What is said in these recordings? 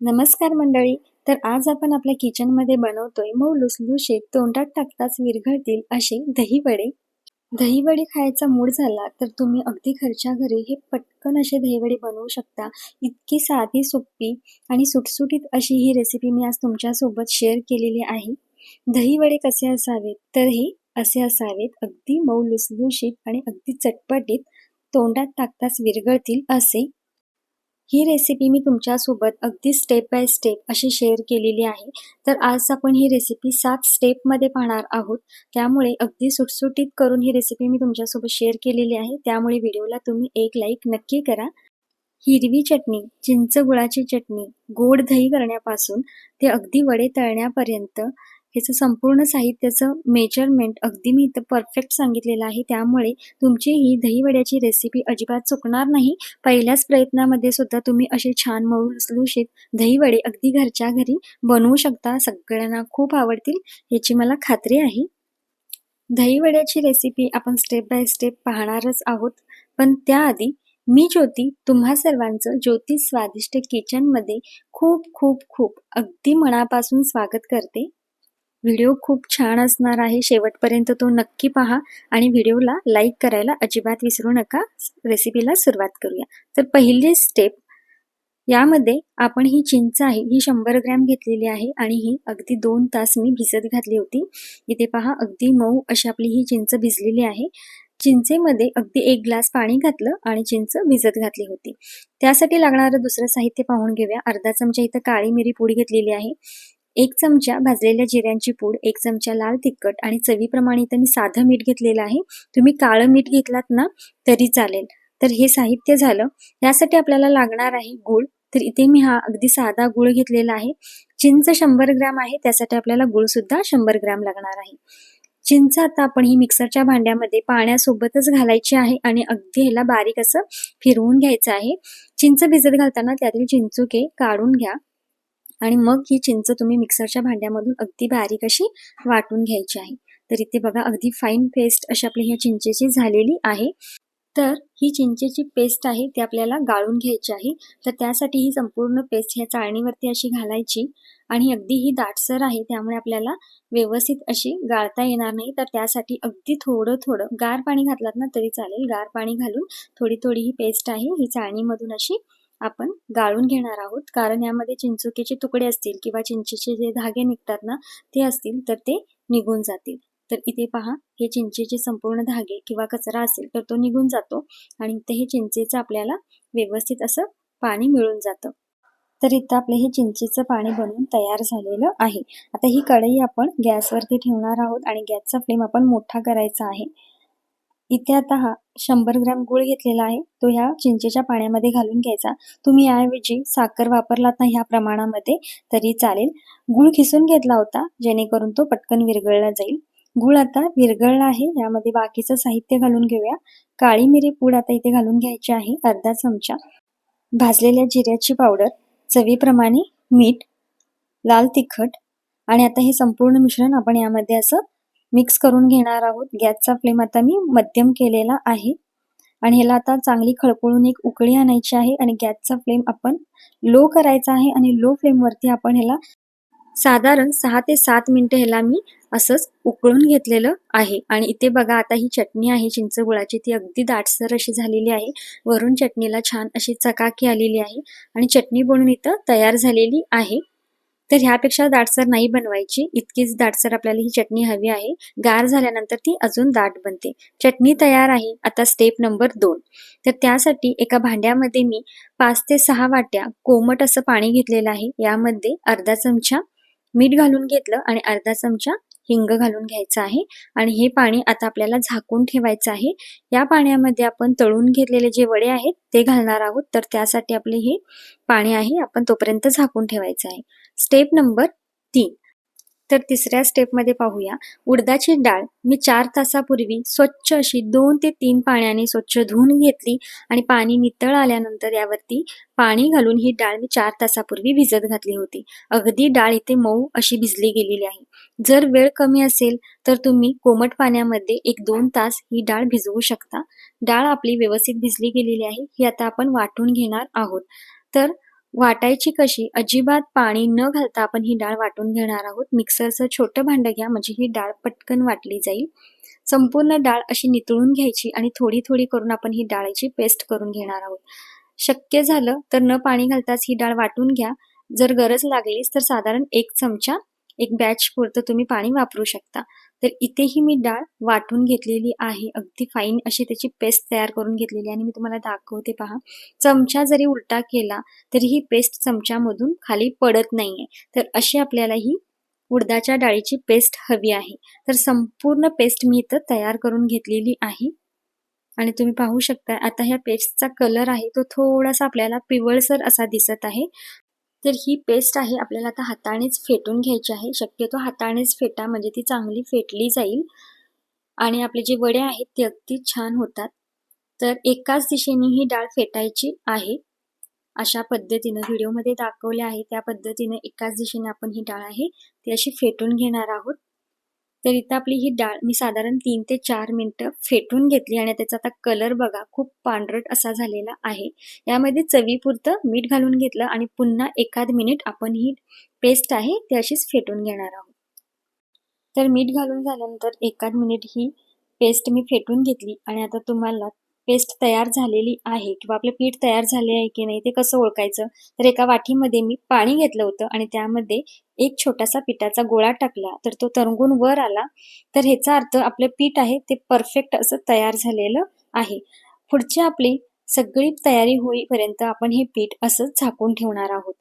नमस्कार मंडळी. तर आज आपण आपल्या किचनमध्ये बनवतोय मऊ लुसलुशीत तोंडात टाकताच विरघळतील असे दहीवडे. दहीवडे खायचा मूड झाला तर तुम्ही अगदी घरच्या घरी हे पटकन असे दहीवडे बनवू शकता. इतकी साधी सोपी आणि सुटसुटीत अशी ही रेसिपी मी आज तुमच्यासोबत शेअर केलेली आहे. दहीवडे कसे असावेत? तर हे असे असावेत. अगदी मऊ लुसलुशीत आणि अगदी चटपटीत तोंडात टाकताच विरघळतील असे ही रेसिपी मी तुमच्यासोबत अगदी स्टेप बाय स्टेप अशी शेअर केलेली आहे. तर आज आपण ही रेसिपी सात स्टेपमध्ये पाहणार आहोत. त्यामुळे अगदी सुटसुटीत करून ही रेसिपी मी तुमच्यासोबत शेअर केलेली आहे. त्यामुळे व्हिडिओला तुम्ही एक लाईक नक्की करा. हिरवी चटणी चिंच गुळाची चटणी गोड दही करण्यापासून ते अगदी वडे तळण्यापर्यंत ह्याचं संपूर्ण साहित्याचं मेजरमेंट अगदी मी इथं परफेक्ट सांगितलेलं आहे. त्यामुळे तुमची ही दहीवड्याची रेसिपी अजिबात चुकणार नाही. पहिल्याच प्रयत्नामध्ये सुद्धा तुम्ही असे छान मऊ लुसलुशीत दहीवडे अगदी घरच्या घरी बनवू शकता. सगळ्यांना खूप आवडतील. याची मला खात्री आहे. दहीवड्याची रेसिपी आपण स्टेप बाय स्टेप पाहणारच आहोत. पण त्याआधी मी ज्योती तुम्हा सर्वांचं ज्योती स्वादिष्ट किचनमध्ये खूप खूप खूप अगदी मनापासून स्वागत करते. व्हिडिओ खूप छान असणार आहे. शेवटपर्यंत तो नक्की पहा आणि व्हिडिओला लाईक करायला अजिबात विसरू नका. रेसिपीला सुरुवात करूया. तर पहिली स्टेप यामध्ये आपण ही चिंच आहे ही शंभर ग्रॅम घेतलेली आहे आणि ही अगदी दोन तास मी भिजत घातली होती. इथे पहा अगदी मऊ अशी आपली ही चिंच भिजलेली आहे. चिंचेमध्ये अगदी एक ग्लास पाणी घातलं आणि चिंच भिजत घातली होती. त्यासाठी लागणारं दुसरं साहित्य पाहून घेऊया. अर्धा चमचा इथं काळी मिरी पुडी घेतलेली आहे. एक चमचा भाजलेल्या जिऱ्यांची पूड एक चमचा लाल तिखट आणि चवीप्रमाणे इथं मी साधं मीठ घेतलेलं आहे. तुम्ही काळं मीठ घेतलात ना तरी चालेल. तर हे साहित्य झालं. यासाठी आपल्याला लागणार आहे गूळ. तर इथे मी हा अगदी साधा गुळ घेतलेला आहे. चिंच शंभर ग्रॅम आहे. त्यासाठी आपल्याला गुळ सुद्धा शंभर ग्रॅम लागणार आहे. चिंच आता आपण ही मिक्सरच्या भांड्यामध्ये पाण्यासोबतच घालायची आहे आणि अगदी ह्याला बारीक असं फिरवून घ्यायचं आहे. चिंच भिजत घालताना त्यातील चिंचुके काढून घ्या. आणि मग ही चिंच तुम्ही मिक्सरच्या भांड्यामधून अगदी बारीक अशी वाटून घ्यायची आहे. तर इथे बघा अगदी फाईन पेस्ट अशी आपली ह्या चिंचेची झालेली आहे. तर ही चिंचेची पेस्ट आहे ती आपल्याला गाळून घ्यायची आहे. तर त्यासाठी ही संपूर्ण पेस्ट ह्या चाळणीवरती अशी घालायची. आणि अगदी ही दाटसर आहे त्यामुळे आपल्याला व्यवस्थित अशी गाळता येणार नाही. तर त्यासाठी अगदी थोडं थोडं गार पाणी घातलात ना तरी चालेल. गार पाणी घालून थोडी थोडी ही पेस्ट आहे ही चाळणीमधून अशी आपण गाळून घेणार आहोत. कारण यामध्ये चिंचुकीचे तुकडे असतील किंवा चिंचेचे जे धागे निघतात ना ते असतील तर ते निघून जातील. तर इथे पहा हे चिंचेचे संपूर्ण धागे किंवा कचरा असेल तर तो निघून जातो आणि इथे हे चिंचेचं आपल्याला व्यवस्थित असं पाणी मिळून जातं. तर इथं आपलं हे चिंचेचं पाणी बनवून तयार झालेलं आहे. आता ही कढई आपण गॅसवरती ठेवणार आहोत आणि गॅसचा फ्लेम आपण मोठा करायचा आहे. इथे आता हा शंभर ग्रॅम गुळ घेतलेला आहे. तो ह्या चिंचेच्या पाण्यामध्ये घालून घ्यायचा. तुम्ही याऐवजी साखर वापरलात ना ह्या प्रमाणामध्ये तरी चालेल. गुळ खिसून घेतला होता जेणेकरून तो पटकन विरघळला जाईल. गुळ आता विरघळला आहे यामध्ये बाकीचं साहित्य घालून घेऊया. काळी मिरी पूड आता इथे घालून घ्यायची आहे अर्धा चमचा. भाजलेल्या जिऱ्याची पावडर चवीप्रमाणे मीठ लाल तिखट आणि आता हे संपूर्ण मिश्रण आपण यामध्ये असं मिक्स करून घेणार आहोत. गॅसचा फ्लेम आता मी मध्यम केलेला आहे. आणि ह्याला आता चांगली खळखळून एक उकळी आणायची आहे आणि गॅसचा फ्लेम आपण लो करायचा आहे आणि लो फ्लेमवरती आपण ह्याला साधारण सहा ते सात मिनिटं ह्याला मी असंच उकळून घेतलेलं आहे. आणि इथे बघा आता ही चटणी आहे चिंच गुळाची. ती अगदी दाटसर अशी झालेली आहे. वरून चटणीला छान अशी चकाकी आलेली आहे. आणि चटणी बनवून इथं तयार झालेली आहे. तर ह्यापेक्षा दाटसर नाही बनवायची. इतकीच दाटसर आपल्याला ही चटणी हवी आहे. गार झाल्यानंतर ती अजून दाट बनते. चटणी तयार आहे. आता स्टेप नंबर दोन. तर त्यासाठी एका भांड्यामध्ये मी पाच ते सहा वाट्या कोमट असं पाणी घेतलेलं आहे. यामध्ये अर्धा चमचा मीठ घालून घेतलं आणि अर्धा चमचा हिंग घालून घ्यायचं आहे आणि हे पाणी आता आपल्याला झाकून ठेवायचं आहे. या पाण्यामध्ये आपण तळून घेतलेले जे वडे आहेत ते घालणार आहोत. तर त्यासाठी आपले हे पाणी आहे आपण तोपर्यंत झाकून ठेवायचं आहे. स्टेप नंबर तीन. तर तिसऱ्या स्टेपमध्ये पाहूया. उडदाची डाळ मी चार तासापूर्वी स्वच्छ अशी दोन ते तीन पाण्याने स्वच्छ धुवून घेतली आणि पाणी नितळ आल्यानंतर यावरती पाणी घालून ही डाळ मी चार तासापूर्वी भिजत घातली होती. अगदी डाळ इथे मऊ अशी भिजली गेलेली आहे. जर वेळ कमी असेल तर तुम्ही कोमट पाण्यामध्ये एक दोन तास ही डाळ भिजवू शकता. डाळ आपली व्यवस्थित भिजली गेलेली आहे ही आता आपण वाटून घेणार आहोत. तर वाटायची कशी? अजिबात पाणी न घालता आपण ही डाळ वाटून घेणार आहोत. मिक्सरचं छोटं भांडं घ्या म्हणजे ही डाळ पटकन वाटली जाईल. संपूर्ण डाळ अशी नितळून घ्यायची आणि थोडी थोडी करून आपण ही डाळीची पेस्ट करून घेणार आहोत. शक्य झालं तर न पाणी घालताच ही डाळ वाटून घ्या. जर गरज लागलीच तर साधारण एक चमचा एक बॅच पुरतं तुम्ही पाणी वापरू शकता. तर इथेही मी डाळ वाटून घेतलेली आहे. अगदी फाईन अशी त्याची पेस्ट तयार करून घेतलेली आहे आणि मी तुम्हाला दाखवते पहा. चमचा जरी उलटा केला तरी ही पेस्ट चमच्यामधून खाली पडत नाहीये. तर अशी आपल्याला ही उडदाच्या डाळीची पेस्ट हवी आहे. तर संपूर्ण पेस्ट मी इथं तयार करून घेतलेली आहे. आणि तुम्ही पाहू शकता आता ह्या पेस्टचा कलर आहे तो थोडासा आपल्याला पिवळसर असा दिसत आहे. तर ही पेस्ट आहे आपल्याला आता हातानेच फेटून घ्यायची आहे. शक्यतो हातानेच फेटा म्हणजे ती चांगली फेटली जाईल. आणि आपले जे वडे आहेत ते अगदी छान होतात. तर एकाच दिशेने ही डाळ फेटायची आहे. अशा पद्धतीनं व्हिडिओमध्ये दाखवले आहे त्या पद्धतीनं एकाच दिशेने आपण ही डाळ आहे ती अशी फेटून घेणार आहोत. तर इथं आपली ही डाळ मी साधारण तीन ते चार मिनटं फेटून घेतली आणि त्याचा आता कलर बघा खूप पांढरट असा झालेला आहे. यामध्ये चवीपुरतं मीठ घालून घेतलं आणि पुन्हा एखाद मिनिट आपण ही पेस्ट आहे ती अशीच फेटून घेणार आहोत. तर मीठ घालून झाल्यानंतर एखाद मिनिट ही पेस्ट मी फेटून घेतली आणि आता तुम्हाला पेस्ट तयार झालेली आहे किंवा आपलं पीठ तयार झाले आहे की नाही ते कसं ओळखायचं? तर एका वाटीमध्ये मी पाणी घेतलं होतं आणि त्यामध्ये एक छोटासा पिठाचा गोळा टाकला. तर तो तरंगून वर आला. तर ह्याचा अर्थ आपलं पीठ आहे ते परफेक्ट असं तयार झालेलं आहे. पुढची आपली सगळी तयारी होईपर्यंत आपण हे पीठ असंच झाकून ठेवणार आहोत.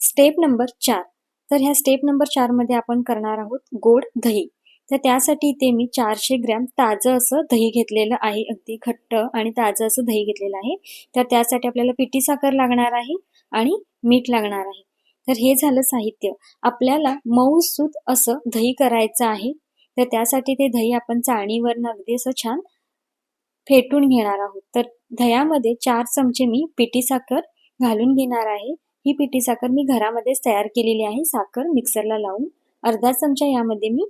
स्टेप नंबर चार. तर ह्या स्टेप नंबर चारमध्ये आपण करणार आहोत गोड दही. तर त्यासाठी ते मी चारशे ग्रॅम ताजं असं दही घेतलेलं आहे. अगदी घट्ट आणि ताजं असं दही घेतलेलं आहे. तर त्यासाठी आपल्याला पिठी साखर लागणार आहे आणि मीठ लागणार आहे. तर हे झालं साहित्य. आपल्याला मऊसूत असं दही करायचं आहे. तर त्यासाठी ते दही आपण चाळणीवरनं अगदी असं छान फेटून घेणार आहोत. तर दह्यामध्ये चार चमचे मी पिठी साखर घालून घेणार आहे. ही पिठी साखर मी घरामध्येच तयार केलेली आहे. साखर मिक्सरला लावून अर्धा चमचा यामध्ये मी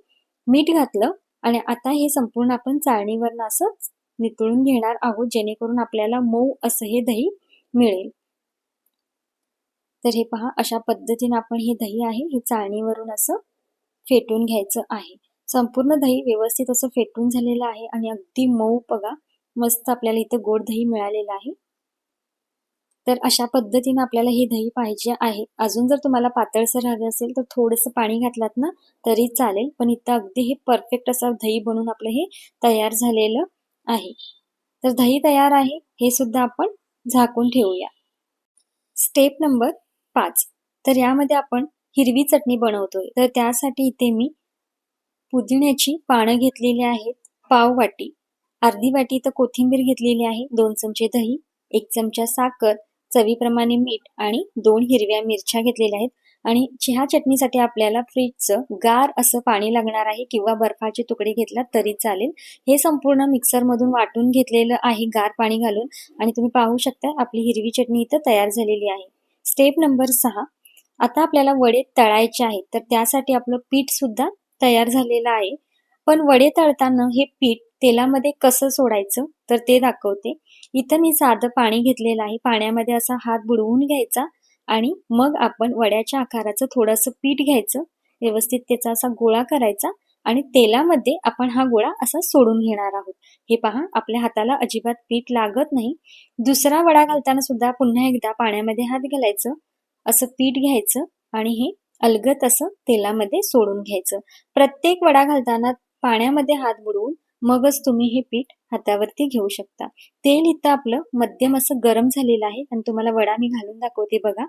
मीठ घातलं आणि आता हे संपूर्ण आपण चाळणीवरनं असंच नितळून घेणार आहोत जेणेकरून आपल्याला मऊ असं हे दही मिळेल. तर हे पहा अशा पद्धतीने आपण हे दही आहे हे चाळणीवरून असं फेटून घ्यायचं आहे. संपूर्ण दही व्यवस्थित असं फेटून झालेलं आहे आणि अगदी मऊ बघा मस्त आपल्याला इथं गोड दही मिळालेलं आहे. तर अशा पद्धतीनं आपल्याला हे दही पाहिजे आहे. अजून जर तुम्हाला पातळसर हवे असेल तर थोडंसं पाणी घातलात ना तरी चालेल. पण इथं अगदी हे परफेक्ट असं दही बनून आपलं हे तयार झालेलं आहे. तर दही तयार आहे हे सुद्धा आपण झाकून ठेवूया. स्टेप नंबर पाच. तर यामध्ये आपण हिरवी चटणी बनवतोय. तर त्यासाठी इथे मी पुदिन्याची पानं घेतलेली आहेत पाव वाटी. अर्धी वाटी तर कोथिंबीर घेतलेली आहे दोन चमचे दही एक चमचा साखर चवीप्रमाणे मीठ आणि दोन हिरव्या मिरच्या घेतलेल्या आहेत. आणि चहा चटणीसाठी आपल्याला फ्रीजचं गार असं पाणी लागणार आहे किंवा बर्फाचे तुकडे घेतला तरी चालेल. हे संपूर्ण मिक्सरमधून वाटून घेतलेलं आहे गार पाणी घालून. आणि तुम्ही पाहू शकता आपली हिरवी चटणी इथं तयार झालेली आहे. स्टेप नंबर सहा. आता आपल्याला वडे तळायचे आहेत. तर त्यासाठी आपलं पीठ सुद्धा तयार झालेलं आहे. पण वडे तळताना हे पीठ तेलामध्ये कसं सोडायचं? तर ते दाखवते. इथं मी साधं पाणी घेतलेलं आहे. पाण्यामध्ये असा हात बुडवून घ्यायचा आणि मग आपण वड्याच्या आकाराचं थोडंसं पीठ घ्यायचं. व्यवस्थित त्याचा असा गोळा करायचा आणि तेलामध्ये आपण हा गोळा असा सोडून घेणार आहोत. हे पहा आपल्या हाताला अजिबात पीठ लागत नाही. दुसरा वडा घालताना सुद्धा पुन्हा एकदा पाण्यामध्ये हात घालायचं असं पीठ घ्यायचं आणि हे अलगत असं तेलामध्ये सोडून घ्यायचं. प्रत्येक वडा घालताना पाण्यामध्ये हात बुडवून मगच तुम्ही हे पीठ हातावरती घेऊ शकता. तेल इथं आपलं मध्यम असं गरम झालेलं आहे आणि तुम्हाला वडा मी घालून दाखवते बघा.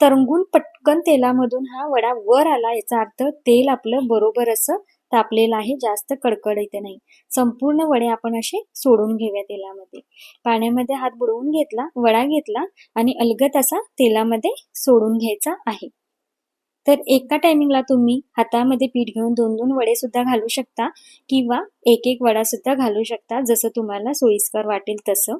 तरंगून पटकन तेलामधून हा वडा वर आला याचा अर्थ तेल आपलं बरोबर असं तापलेलं आहे जास्त कडकड इथे नाही. संपूर्ण वडे आपण असे सोडून घेऊया तेलामध्ये. पाण्यामध्ये हात बुडवून घेतला वडा घेतला आणि अलगत असा तेलामध्ये सोडून घ्यायचा आहे. तर एका टायमिंगला तुम्ही हातामध्ये पीठ घेऊन दोन दोन वडे सुद्धा घालू शकता किंवा एक एक वडा सुद्धा घालू शकता जसं तुम्हाला सोयीस्कर वाटेल तसं.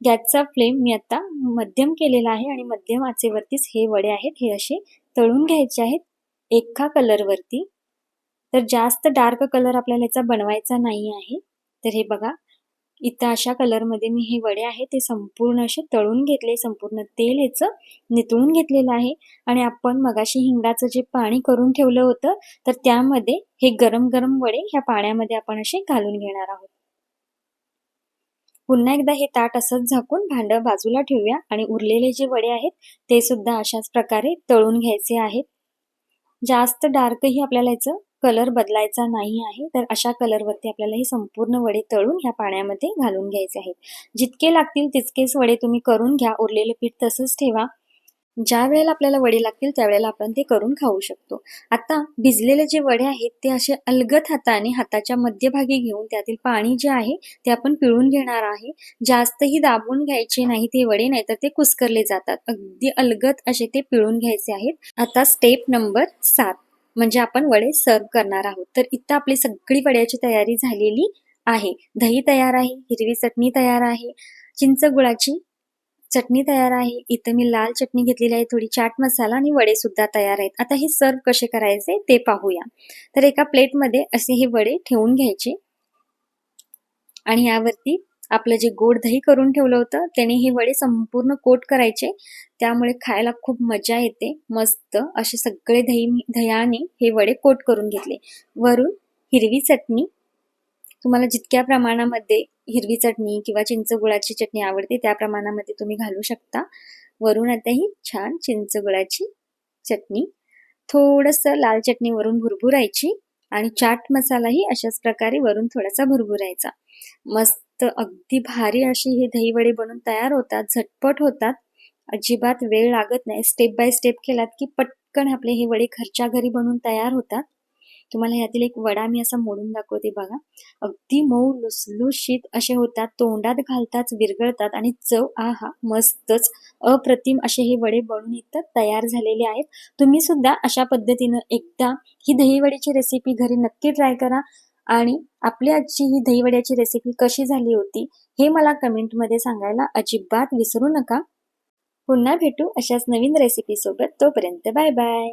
गॅसचा फ्लेम मी आता मध्यम केलेला आहे आणि मध्यम आचेवरतीच हे वडे आहेत हे असे तळून घ्यायचे आहेत एका कलरवरती तर जास्त डार्क कलर आपल्याला याचा बनवायचा नाही आहे. तर हे बघा इथं अशा कलरमध्ये मी हे वडे आहे ते संपूर्ण असे तळून घेतले संपूर्ण तेल याचं नितळून घेतलेलं आहे. आणि आपण मगाशी हिंगाचं जे पाणी करून ठेवलं होतं तर त्यामध्ये हे गरम गरम वडे ह्या पाण्यामध्ये आपण असे घालून घेणार आहोत. पुन्हा एकदा हे ताट असंच झाकून भांडं बाजूला ठेवूया आणि उरलेले जे वडे आहेत ते सुद्धा अशाच प्रकारे तळून घ्यायचे आहेत. जास्त डार्कही आपल्याला याचं कलर बदलायचा नाही आहे तर अशा कलरवरती आपल्याला हे संपूर्ण वडे तळून ह्या पाण्यामध्ये घालून घ्यायचे आहेत. जितके लागतील तितकेच वडे तुम्ही करून घ्या उरलेलं पीठ तसंच ठेवा. ज्या वेळेला आपल्याला वडे लागतील त्यावेळेला आपण ते करून खाऊ शकतो. आता भिजलेले जे वडे आहेत ते असे अलगत हाताने हाताच्या मध्यभागी घेऊन त्यातील पाणी जे आहे ते आपण पिळून घेणार आहे. जास्तही दाबून घ्यायचे नाही ते वडे नाही तर ते कुस्करले जातात. अगदी अलगत असे ते पिळून घ्यायचे आहेत. आता स्टेप नंबर सात. म्हणजे आपण वडे सर्व करणार आहोत. तर इथं आपली सगळी वड्याची तयारी झालेली आहे. दही तयार आहे हिरवी चटणी तयार आहे चिंच गुळाची चटणी तयार आहे. इथं मी लाल चटणी घेतलेली आहे थोडी चाट मसाला आणि वडे सुद्धा तयार आहेत. आता हे सर्व कसे करायचे ते पाहूया. तर एका प्लेटमध्ये असे हे वडे ठेवून घ्यायचे. आणि यावरती आपलं जे गोड दही करून ठेवलं होतं त्याने हे वडे संपूर्ण कोट करायचे. त्यामुळे खायला खूप मजा येते. मस्त असे सगळे दही दह्याने हे वडे कोट करून घेतले. वरून हिरवी चटणी. तुम्हाला जितक्या प्रमाणामध्ये हिरवी चटणी किंवा चिंच गुळाची चटणी आवडते त्या प्रमाणामध्ये तुम्ही घालू शकता. वरून आता ही छान चिंच गुळाची चटणी. थोडंसं लाल चटणी वरून भुरभुरायची आणि चाट मसालाही अशाच प्रकारे वरून थोडासा भुरभुरायचा. मस्त तर अगदी भारी अशी हे दही वडे बनून तयार होतात झटपट होतात. अजिबात वेळ लागत नाही. स्टेप बाय स्टेप केलात की पटकन आपले हे वडे घरच्या घरी बनून तयार होतात. तुम्हाला ह्यातील एक वडा मी असा मोडून दाखवते बघा. अगदी मऊ लुसलुशीत असे होतात. तोंडात घालताच विरगळतात आणि चव आहा मस्तच अप्रतिम असे हे वडे बनून इथं तयार झालेले आहेत. तुम्ही सुद्धा अशा पद्धतीनं एकदा ही दहीवडीची रेसिपी घरी नक्की ट्राय करा. आणि आपली आजची ही दहीवड्याची रेसिपी कशी झाली होती हे मला कमेंटमध्ये सांगायला अजिबात विसरू नका. पुन्हा भेटू अशाच नवीन रेसिपी सोबत. तोपर्यंत बाय बाय